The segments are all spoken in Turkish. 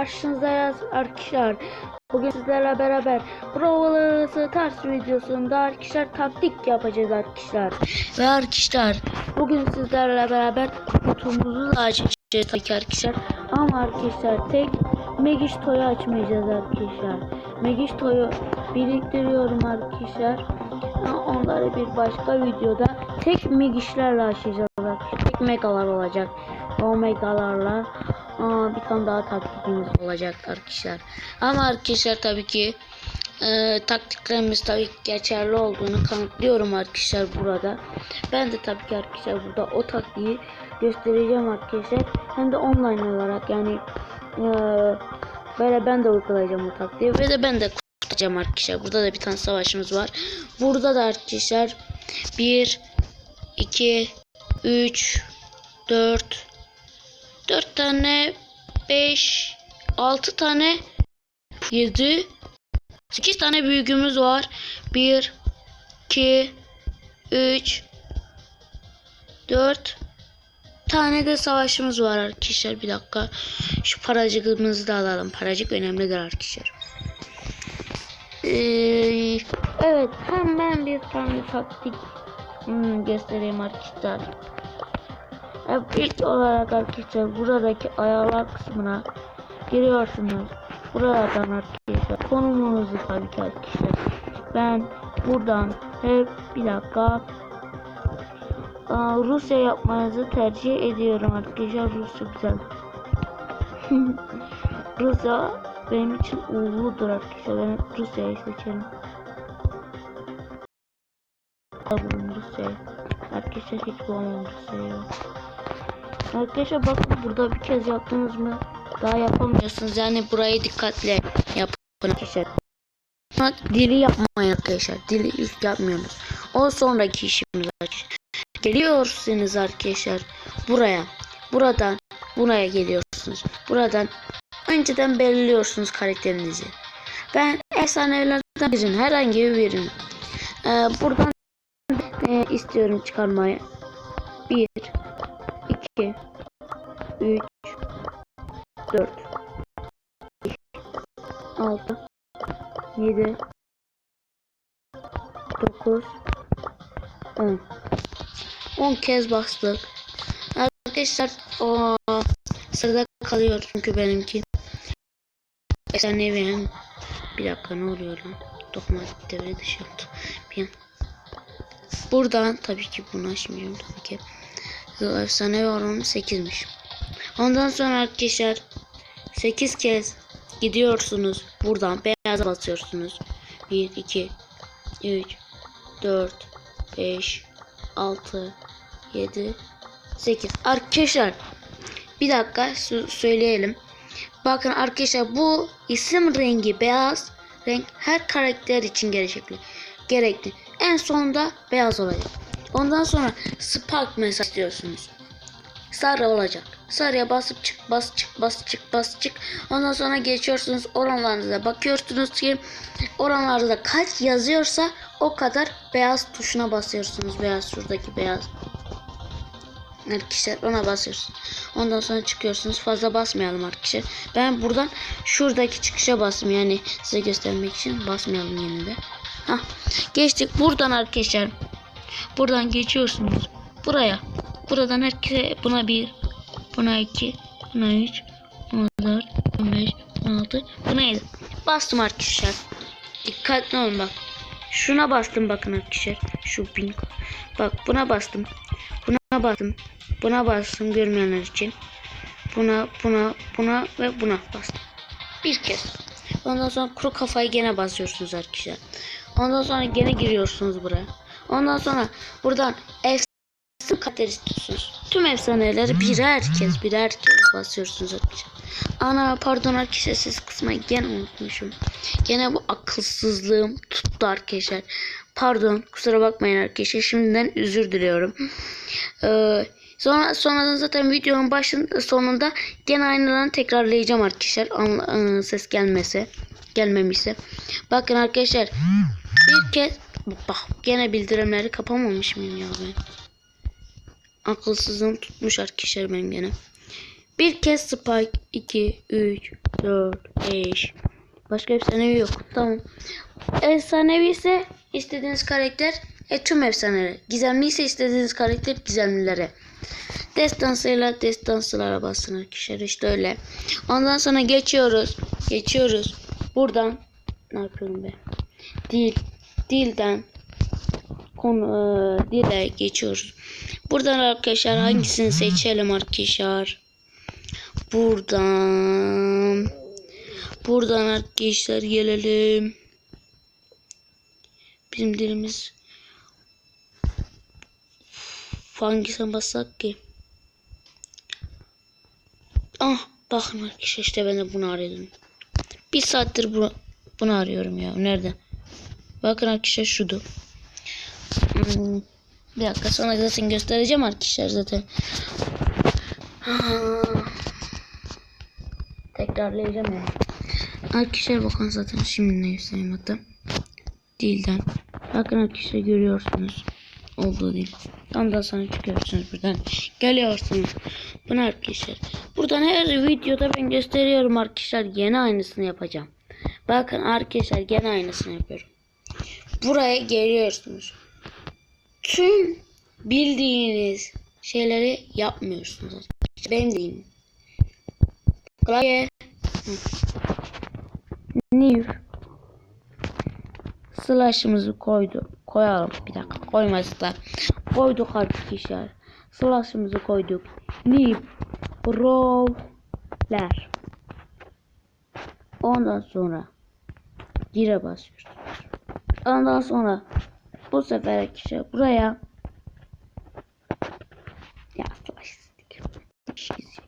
karşınızdayız arkadaşlar. Bugün sizlerle beraber Brawl Stars videosunda arkadaşlar taktik yapacağız arkadaşlar. Ve arkadaşlar bugün sizlerle beraber kutumuzu açacağız arkadaşlar. Ama arkadaşlar tek Megishto'yu açmayacağız arkadaşlar. Megishto'yu biriktiriyorum arkadaşlar. Onları bir başka videoda tek Megish'lerle açacağız arkadaşlar. Tek megalar olacak. O megalarla Aa, bir tane daha taktikimiz olacak arkadaşlar. Ama arkadaşlar tabii ki e, taktiklerimiz tabii ki geçerli olduğunu kanıtlıyorum arkadaşlar burada. Ben de tabii ki arkadaşlar burada o taktiği göstereceğim arkadaşlar. Hem de online olarak yani e, böyle ben de uygulayacağım o taktiği ve de ben de kurtaracağım arkadaşlar. Burada da bir tane savaşımız var. Burada da arkadaşlar 1 2 3 4 4 tane 5 6 tane 7 8 tane büyüğümüz var. 1 2 3 4 tane de savaşımız var arkadaşlar. Bir dakika. Şu paracığımızı da alalım. Paracık önemlidir arkadaşlar. Ee, evet hemen bir tane taktik hmm, göstereyim arkadaşlar. Evet, ilk olarak arkadaşlar buradaki ayarlar kısmına giriyorsunuz. Buradan arkadaşlar konumunuzu tabii ki arkadaşlar. Ben buradan hep bir dakika Rusya yapmanızı tercih ediyorum arkadaşlar. Rusya güzel. Rusya benim için uğurludur arkadaşlar. Ben Rusya'yı seçerim. Rusya'yı. Arkadaşlar hiç bulamam Rusya'yı. Arkadaşlar bakın burada bir kez yaptınız mı daha yapamıyorsunuz. Yani burayı dikkatle yapın arkadaşlar. Dili yapmayın arkadaşlar. Dili ilk yapmıyorsunuz. O sonraki işimiz. Geliyorsunuz arkadaşlar buraya. Buradan buraya geliyorsunuz. Buradan önceden belirliyorsunuz karakterinizi. Ben efsanelerden birini herhangi birini. Ee, buradan e, istiyorum çıkarmayı. 1 2 3 4 5 6 7 9 10 10 kez bastık. Arkadaşlar o sırada kalıyor çünkü benimki. Efsanevi hem bir dakika ne oluyor lan? Dokunmatik devre dışı yaptı. Bir an. Buradan tabii ki bunu açmıyorum tabii ki. Efsanevi oranı 8'miş. Ondan sonra arkadaşlar 8 kez gidiyorsunuz. Buradan beyaza basıyorsunuz. 1 2 3 4 5 6 7 8 Arkadaşlar bir dakika sö- söyleyelim. Bakın arkadaşlar bu isim rengi beyaz renk her karakter için gerekli. Gerekli. En sonunda beyaz olacak. Ondan sonra spark mesaj diyorsunuz. Sarı olacak. Sarıya basıp çık, bas çık, bas çık, bas çık. Ondan sonra geçiyorsunuz oranlarınıza bakıyorsunuz ki oranlarda kaç yazıyorsa o kadar beyaz tuşuna basıyorsunuz. Beyaz şuradaki beyaz. Arkadaşlar ona basıyorsunuz. Ondan sonra çıkıyorsunuz. Fazla basmayalım arkadaşlar. Ben buradan şuradaki çıkışa bastım. Yani size göstermek için basmayalım yine de. Hah. Geçtik buradan arkadaşlar. Buradan geçiyorsunuz. Buraya. Buradan herkese buna bir, buna iki, buna üç, buna dört, buna beş, buna altı, buna yedi. Bastım arkadaşlar. Dikkatli olun bak. Şuna bastım bakın arkadaşlar. Şu pink. Bak buna bastım. Buna bastım. Buna bastım görmeyenler için. Buna, buna, buna ve buna bastım. Bir kez. Ondan sonra kuru kafayı gene basıyorsunuz arkadaşlar. Ondan sonra gene giriyorsunuz buraya. Ondan sonra buradan efsane karakter istiyorsunuz. Tüm efsaneleri birer kez birer kez basıyorsunuz arkadaşlar. Ana pardon arkadaşlar siz kısmayı gene unutmuşum. Gene bu akılsızlığım tuttu arkadaşlar. Pardon kusura bakmayın arkadaşlar. Şimdiden özür diliyorum. Ee, sonra sonradan zaten videonun başında sonunda gene aynılarını tekrarlayacağım arkadaşlar. An, ıı, ses gelmese gelmemişse. Bakın arkadaşlar bir kez bak gene bildirimleri kapamamış mıyım ya ben? Akılsızlığım tutmuş arkadaşlar benim gene. Bir kez spike 2 3 4, 5. Başka efsanevi yok. Tamam. Efsanevi ise istediğiniz karakter e, tüm efsaneleri. Gizemli ise istediğiniz karakter gizemlilere. Destansıyla destansılara basın arkadaşlar işte öyle. Ondan sonra geçiyoruz. Geçiyoruz. Buradan ne yapıyorum be? Dil. Dilden konu e, dile geçiyoruz. Buradan arkadaşlar hangisini seçelim arkadaşlar? Buradan buradan arkadaşlar gelelim. Bizim dilimiz hangisine bassak ki? Ah bakın arkadaşlar işte ben de bunu arıyordum. Bir saattir bu, bunu arıyorum ya. Nerede? Bakın arkadaşlar şudu. Hmm, bir dakika sonra zaten göstereceğim arkadaşlar zaten. Tekrarlayacağım yani. Arkadaşlar bakın zaten şimdi ne göstereyim hatta. Dilden. Bakın arkadaşlar görüyorsunuz. Olduğu değil. Ondan sonra çıkıyorsunuz buradan. Geliyorsunuz. Bunu arkadaşlar. Buradan her videoda ben gösteriyorum arkadaşlar. Yeni aynısını yapacağım. Bakın arkadaşlar gene aynısını yapıyorum. Buraya geliyorsunuz. Tüm bildiğiniz şeyleri yapmıyorsunuz. arkadaşlar. Ben diyeyim. Klavye. New. Slash'ımızı koydu. Koyalım. Bir dakika koymazsa da. Koyduk arkadaşlar. Slash'ımızı koyduk. New. Brawler. Ondan sonra gire basıyoruz. Ondan sonra bu sefer arkadaşlar buraya ya ya,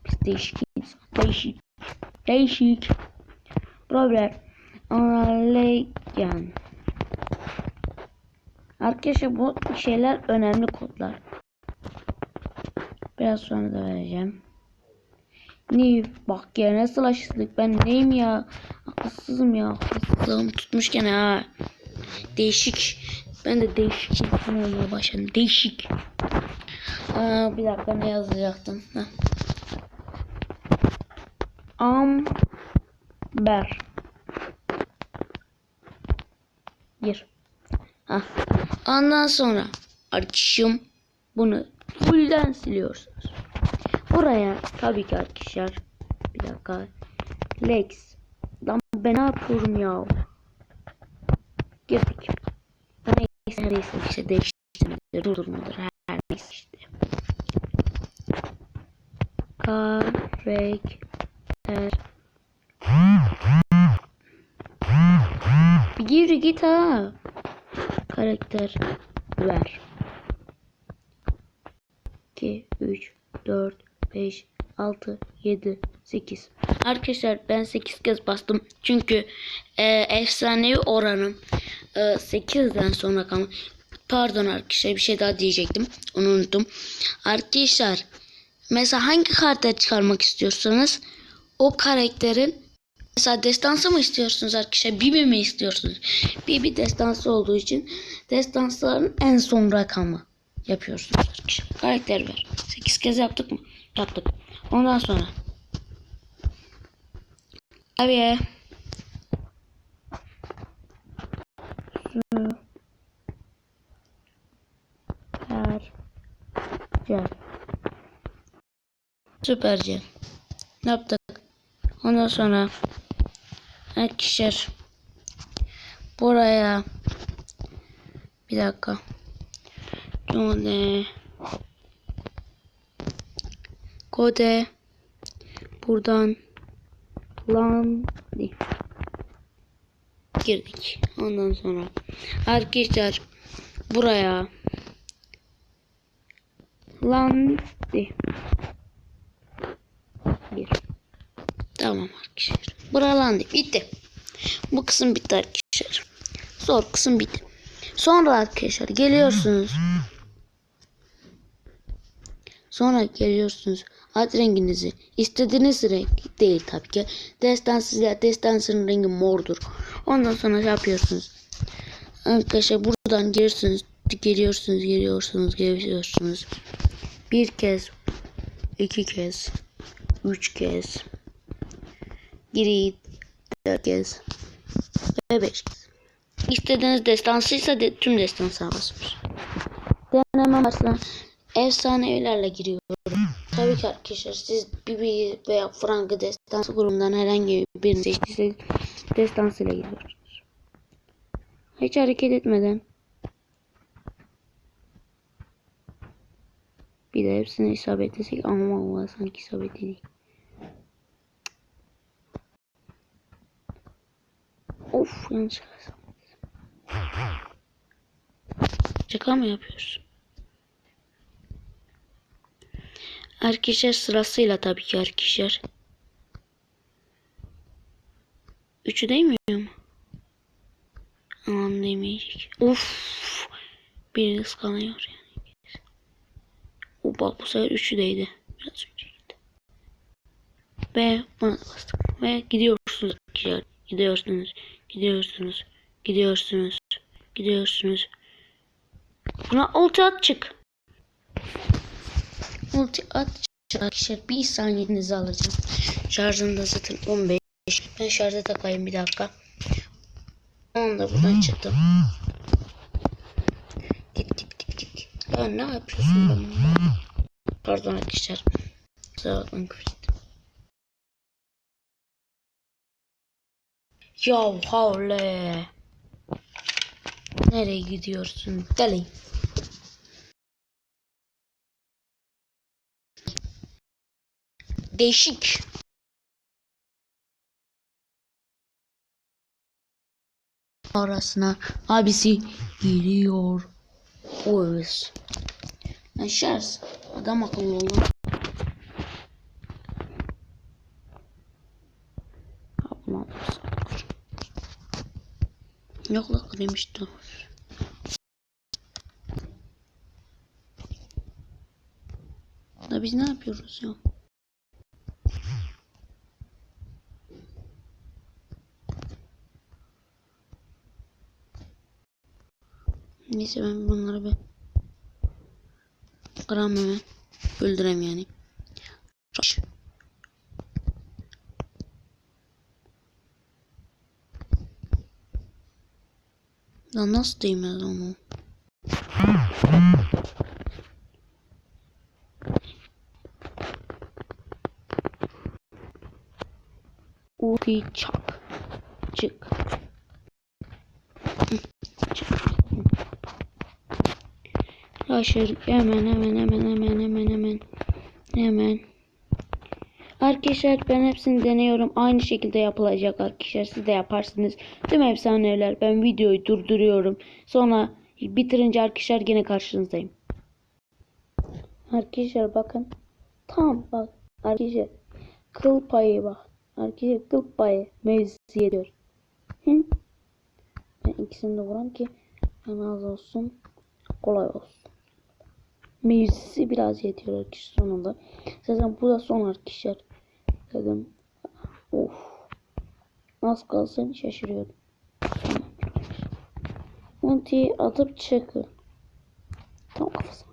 biz değişikiz. Değişik. Değişik. Problem. Anlayın. Arkadaşlar bu şeyler önemli kodlar. Biraz sonra da vereceğim. New. Bak ya ne slaşlık ben neyim ya? Akılsızım ya. Akılsızlığım tutmuş gene ha. Değişik. Ben de değişik olmaya başladım. Değişik. Aa, bir dakika ne yazacaktım? Heh. Amber. Gir. Hah. Ondan sonra arkadaşım bunu fullden siliyorsunuz. Buraya tabii ki arkadaşlar bir dakika Lex lan ben ne yapıyorum ya girdik neyse neyse işte değiştirmedir durdurmadır her neyse işte karakter bir gir git ha karakter ver 2 3 4 5 6 7 8 Arkadaşlar ben 8 kez bastım. Çünkü e, efsanevi oranım e, 8'den sonra kalmış. Pardon arkadaşlar bir şey daha diyecektim. Onu unuttum. Arkadaşlar mesela hangi karakter çıkarmak istiyorsanız o karakterin mesela destansı mı istiyorsunuz arkadaşlar? Bibi mi istiyorsunuz? Bibi destansı olduğu için destansların en son rakamı yapıyorsunuz arkadaşlar. Karakter ver. 8 kez yaptık mı? Yaptık. Ondan sonra Abi Süper. Süperce. Yaptık? Ondan sonra arkadaşlar buraya bir dakika. Kode kode buradan lan girdik. Ondan sonra arkadaşlar buraya lan bir. Tamam arkadaşlar. Buralandı. Bitti. Bu kısım bitti arkadaşlar. Zor kısım bitti. Sonra arkadaşlar geliyorsunuz. Sonra geliyorsunuz. Ad renginizi istediğiniz renk değil tabii ki. Destansız ya destansın rengi mordur. Ondan sonra şey yapıyorsunuz. Arkadaşlar buradan gelirsiniz. Geliyorsunuz, geliyorsunuz, geliyorsunuz. Bir kez, iki kez, üç kez, Giri 4 kez. Ve 5 kez. İstediğiniz destansıysa de, tüm destansı basmış. Deneme başla. Efsane evlerle giriyorum. Tabii ki arkadaşlar siz Bibi veya Frank'ı destansı grubundan herhangi birini seçtiyseniz destansıyla giriyorsunuz. Hiç hareket etmeden bir de hepsini isabetlesek ama Allah sanki isabetli değil. Of yanlış yazdım. Şaka mı yapıyorsun? Arkadaşlar sırasıyla tabii ki arkadaşlar. Üçü değmiyor mu? Aman demeyecek. Of. Biri ıskanıyor yani. O bak bu sefer üçü değdi. Biraz önce gitti. Ve buna da bastık. Ve gidiyorsunuz. Gidiyorsunuz. Gidiyorsunuz. Gidiyorsunuz. Gidiyorsunuz. Buna ulti at çık. Ulti at çık arkadaşlar. Bir saniyenizi alacağım. Şarjım da zaten 15. Ben şarja takayım bir dakika. Onu da buradan çıktım. Git git. Ya ne yapıyorsun ben? Pardon arkadaşlar. Kusura bakmayın küfür. Ya havle. Nereye gidiyorsun? Deli. Değişik. Arasına abisi giriyor. Oğuz. Lan şarj. Adam akıllı olun. Ablam. Yok la demişti. Da biz ne yapıyoruz ya? Neyse ben bunları bir kıram hemen. Öldürem yani. Rush. Lan nasıl değmez onu? Ufi çak. Çık. Hı, Çık. Haşır hemen hemen hemen hemen hemen hemen hemen. Arkadaşlar ben hepsini deniyorum. Aynı şekilde yapılacak arkadaşlar. Siz de yaparsınız. Tüm efsaneler. Ben videoyu durduruyorum. Sonra bitirince arkadaşlar gene karşınızdayım. Arkadaşlar bakın. Tam bak. Arkadaşlar kıl payı bak. Arkadaşlar kıl payı mevzi ediyor. Hı? Ben ikisini de vuram ki en az olsun. Kolay olsun. Mevzisi biraz yetiyor arkadaşlar sonunda. Zaten bu da son arkadaşlar. Dedim. Of. Az kalsın şaşırıyordum. Ultiyi atıp çıkın. Tam kafasına.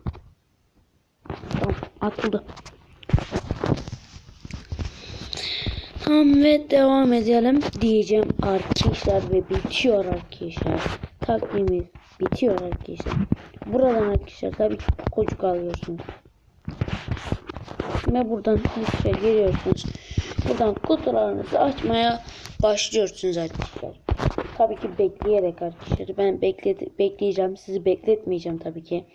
Tamam atıldı. Tamam ve devam edelim diyeceğim arkadaşlar ve bitiyor arkadaşlar. Takvimimiz bitiyor arkadaşlar. Buradan arkadaşlar tabii ki kocuk alıyorsunuz. Ve buradan işte geliyorsunuz. Buradan kutularınızı açmaya başlıyorsunuz arkadaşlar. Tabii ki bekleyerek arkadaşlar. Ben bekledi bekleyeceğim. Sizi bekletmeyeceğim tabii ki.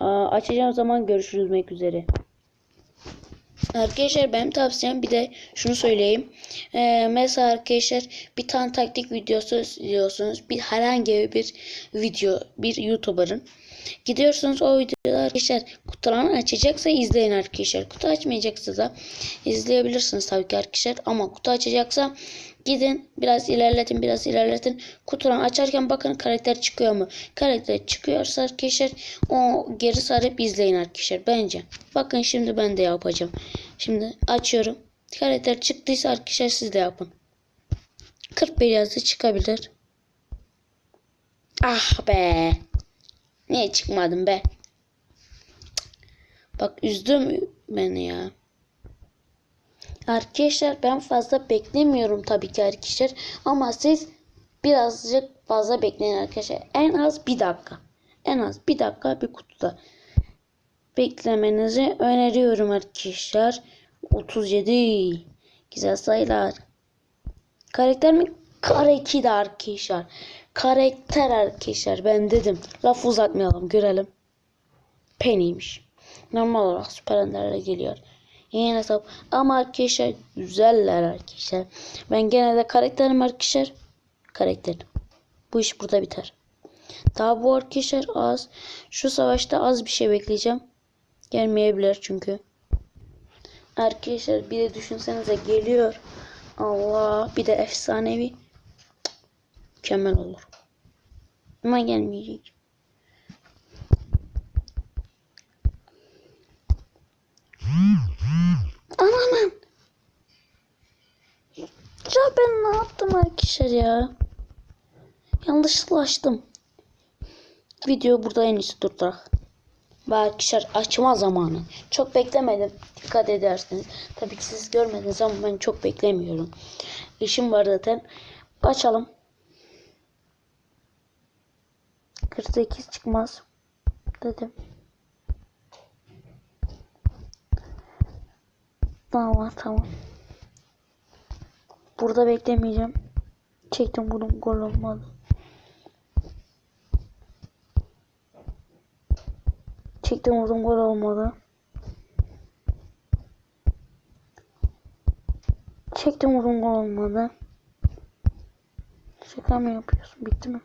Aa, açacağım zaman görüşürüz üzere. Arkadaşlar benim tavsiyem bir de şunu söyleyeyim. Ee, mesela arkadaşlar bir tane taktik videosu izliyorsunuz. Bir herhangi bir video bir YouTuber'ın. Gidiyorsunuz o videoda arkadaşlar kutularını açacaksa izleyin arkadaşlar. Kutu açmayacaksa da izleyebilirsiniz tabii ki arkadaşlar. Ama kutu açacaksa gidin biraz ilerletin biraz ilerletin. Kutularını açarken bakın karakter çıkıyor mu? Karakter çıkıyorsa arkadaşlar o geri sarıp izleyin arkadaşlar bence. Bakın şimdi ben de yapacağım. Şimdi açıyorum. Karakter çıktıysa arkadaşlar siz de yapın. 41 yazı çıkabilir. Ah be. Niye çıkmadım be? Bak üzdüm beni ya. Arkadaşlar ben fazla beklemiyorum tabii ki arkadaşlar. Ama siz birazcık fazla bekleyin arkadaşlar. En az bir dakika. En az bir dakika bir kutuda. Beklemenizi öneriyorum arkadaşlar. 37. Güzel sayılar. Karakter mi? Kare 2 de arkadaşlar. Karakter arkadaşlar. Ben dedim. Laf uzatmayalım. Görelim. Penny'miş. Normal olarak süper enderlere geliyor. Yeni hesap. Ama arkadaşlar güzeller arkadaşlar. Ben gene de karakterim arkadaşlar. Karakter. Bu iş burada biter. Daha bu arkadaşlar az. Şu savaşta az bir şey bekleyeceğim. Gelmeyebilir çünkü. Arkadaşlar bir de düşünsenize geliyor. Allah bir de efsanevi. Mükemmel olur. Ama gelmeyecek. Ananın. Ya ben ne yaptım arkadaşlar ya? Yanlışlıkla açtım. Video burada en iyisi durdurak. Arkadaşlar açma zamanı. Çok beklemedim. Dikkat ederseniz. Tabii ki siz görmediniz ama ben çok beklemiyorum. İşim var zaten. Açalım. 48 çıkmaz. Dedim. Tamam tamam. Burada beklemeyeceğim. Çektim bunu gol olmadı. Çektim vurdum gol olmadı. Çektim vurdum gol olmadı. Şaka mı yapıyorsun? Bitti mi?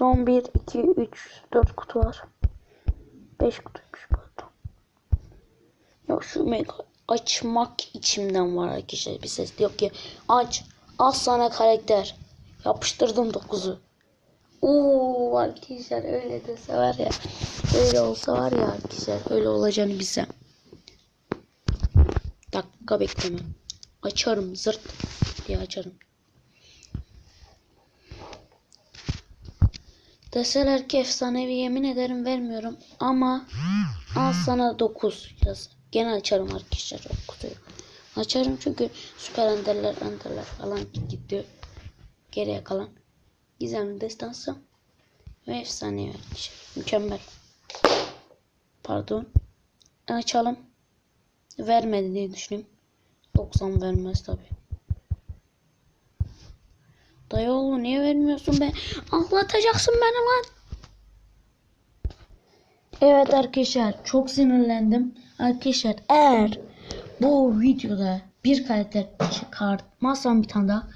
Son 1, 2, 3, 4 kutu var. 5 kutuymuş pardon. Ya şu mega açmak içimden var arkadaşlar bir ses diyor ki. Aç al sana karakter. Yapıştırdım 9'u Oo arkadaşlar öyle dese var ya öyle olsa var ya arkadaşlar öyle olacağını bilsem. Dakika bekleme. Açarım zırt diye açarım Deseler ki efsanevi yemin ederim vermiyorum ama al sana 9 yaz. Gene açarım arkadaşlar o kutuyu. Açarım çünkü süper enderler enderler falan gidiyor. Geriye kalan gizemli destansı ve efsanevi arkadaşlar. Mükemmel. Pardon. Açalım. Vermedi diye düşünüyorum. 90 vermez tabi. Dayı oğlu niye vermiyorsun be? Ağlatacaksın beni lan. Evet arkadaşlar çok sinirlendim. Arkadaşlar eğer bu videoda bir karakter çıkartmazsam bir tane daha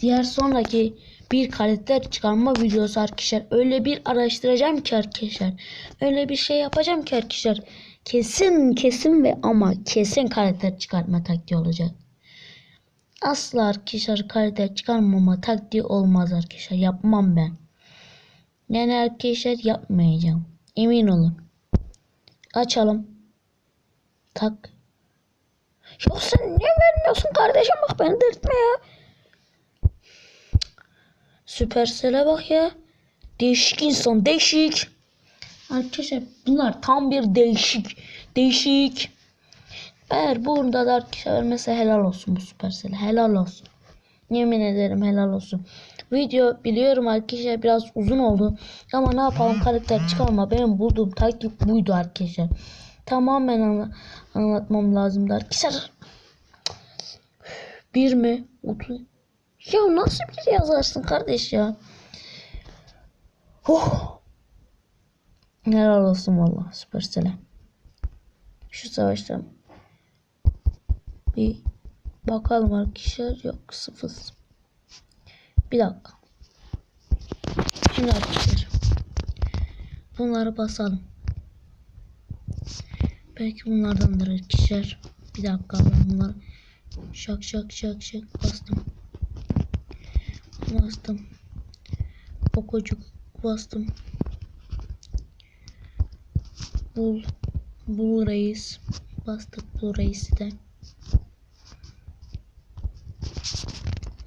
diğer sonraki bir karakter çıkarma videosu arkadaşlar öyle bir araştıracağım ki arkadaşlar öyle bir şey yapacağım ki arkadaşlar kesin kesin ve ama kesin karakter çıkartma taktiği olacak. Asla arkadaşlar karakter çıkarmama taktiği olmaz arkadaşlar yapmam ben. Yani arkadaşlar yapmayacağım. Emin olun. Açalım. Tak. Ya sen niye vermiyorsun kardeşim bak beni delirtme ya. Süpersel'e bak ya. Değişik insan değişik. Arkadaşlar bunlar tam bir değişik. Değişik. Eğer burada da arkadaşlar vermese helal olsun bu Supercell'e. Helal olsun. Yemin ederim helal olsun. Video biliyorum arkadaşlar biraz uzun oldu. Ama ne yapalım karakter çıkarma. Benim bulduğum taktik buydu arkadaşlar. Tamamen anla anlatmam lazımdı arkadaşlar. Bir mi? Otuz. Ya nasıl bir yazarsın kardeş ya? Oh. Helal olsun valla Supercell'e. Şu savaşta bir bakalım arkadaşlar. Yok sıfır. Bir dakika. Şimdi arkadaşlar. Bunları basalım. Belki bunlardandır arkadaşlar. Bir dakika ben bunları şak şak şak şak bastım. Bastım. Okocuk bastım. Bul. Bul reis. Bastık bul reisi de.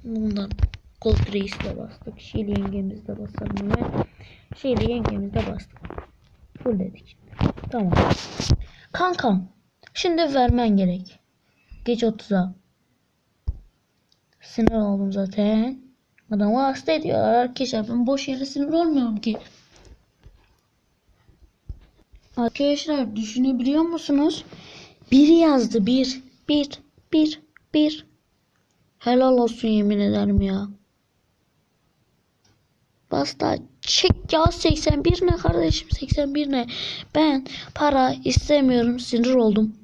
Bundan Gold Reis'le bastık. Şili yengemiz de basalım ve Şili yengemiz de bastık. Full dedik. Tamam. Kankam. Şimdi vermen gerek. Geç 30'a. Sinir oldum zaten. Adamı hasta ediyorlar arkadaşlar. Ben boş yere sinir olmuyorum ki. Arkadaşlar düşünebiliyor musunuz? Biri yazdı bir. Bir. Bir. Bir. Helal olsun yemin ederim ya. Basta çek ya 81 ne kardeşim 81 ne? Ben para istemiyorum sinir oldum.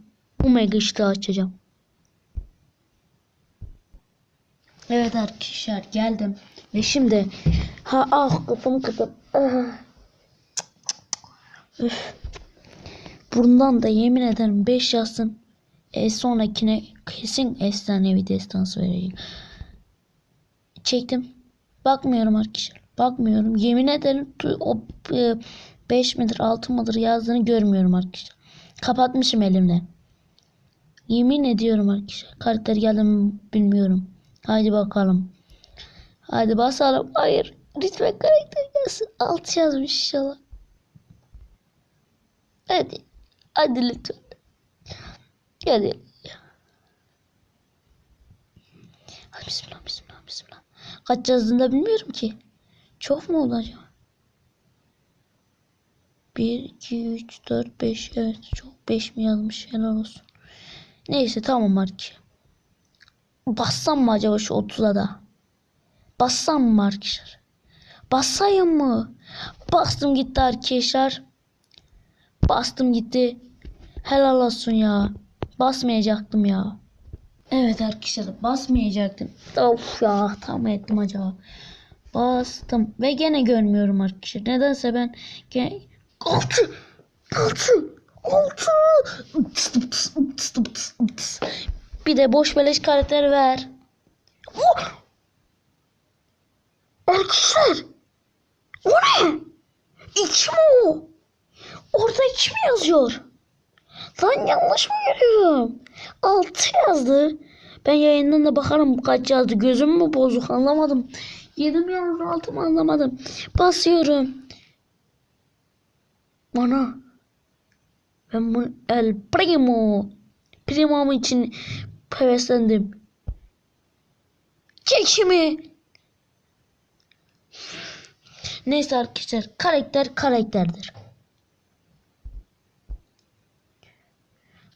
Omega işte açacağım. Evet arkadaşlar geldim. Ve şimdi ha ah kafamı kırdım. Ah. Üf. Da yemin ederim 5 yazsın. E sonrakine kesin efsanevi destansı vereceğim. Çektim. Bakmıyorum arkadaşlar. Bakmıyorum. Yemin ederim o 5 midir 6 mıdır yazdığını görmüyorum arkadaşlar. Kapatmışım elimle. Yemin ediyorum arkadaşlar. Karakter geldi mi bilmiyorum. Haydi bakalım. Haydi basalım. Hayır. Lütfen karakter gelsin. Alt yazmış inşallah. Hadi. Hadi lütfen. Hadi. Hadi bismillah bismillah bismillah. Kaç yazdığını bilmiyorum ki. Çok mu oldu acaba? 1, 2, 3, 4, 5. Evet çok 5 mi yazmış helal olsun. Neyse tamam arkadaşlar. Bassam mı acaba şu 30'a da? Bassam mı arkadaşlar? Bassayım mı? Bastım gitti arkadaşlar. Bastım gitti. Helal olsun ya. Basmayacaktım ya. Evet arkadaşlar basmayacaktım. Of ya tam ettim acaba. Bastım ve gene görmüyorum arkadaşlar. Nedense ben gene... Altı! Altı! Altı! Bir de boş beleş karakter ver. Oh! Arkadaşlar! O ne? İki o? Orada iki yazıyor? Lan yanlış mı görüyorum? Altı yazdı. Ben yayından da bakarım kaç yazdı. Gözüm mü bozuk anlamadım. Yedim yazdı altı mı anlamadım. Basıyorum. Bana. Ben bu El Primo. Primo'm için heveslendim. Çekimi. Neyse arkadaşlar karakter karakterdir.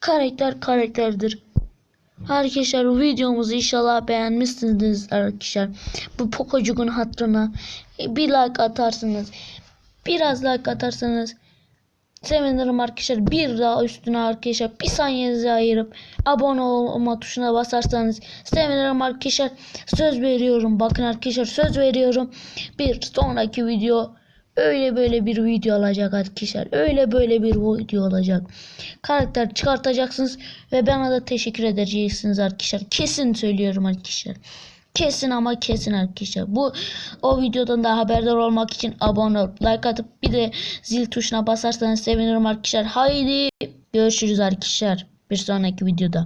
Karakter karakterdir. Arkadaşlar videomuzu inşallah beğenmişsiniz arkadaşlar. Bu Pococuğun hatırına bir like atarsınız. Biraz like atarsanız sevinirim arkadaşlar. Bir daha üstüne arkadaşlar bir saniyenizi ayırıp abone olma tuşuna basarsanız sevinirim arkadaşlar. Söz veriyorum. Bakın arkadaşlar söz veriyorum. Bir sonraki video öyle böyle bir video olacak arkadaşlar. Öyle böyle bir video olacak. Karakter çıkartacaksınız ve bana da teşekkür edeceksiniz arkadaşlar. Kesin söylüyorum arkadaşlar. Kesin ama kesin arkadaşlar. Bu o videodan da haberdar olmak için abone olup like atıp bir de zil tuşuna basarsanız sevinirim arkadaşlar. Haydi görüşürüz arkadaşlar bir sonraki videoda.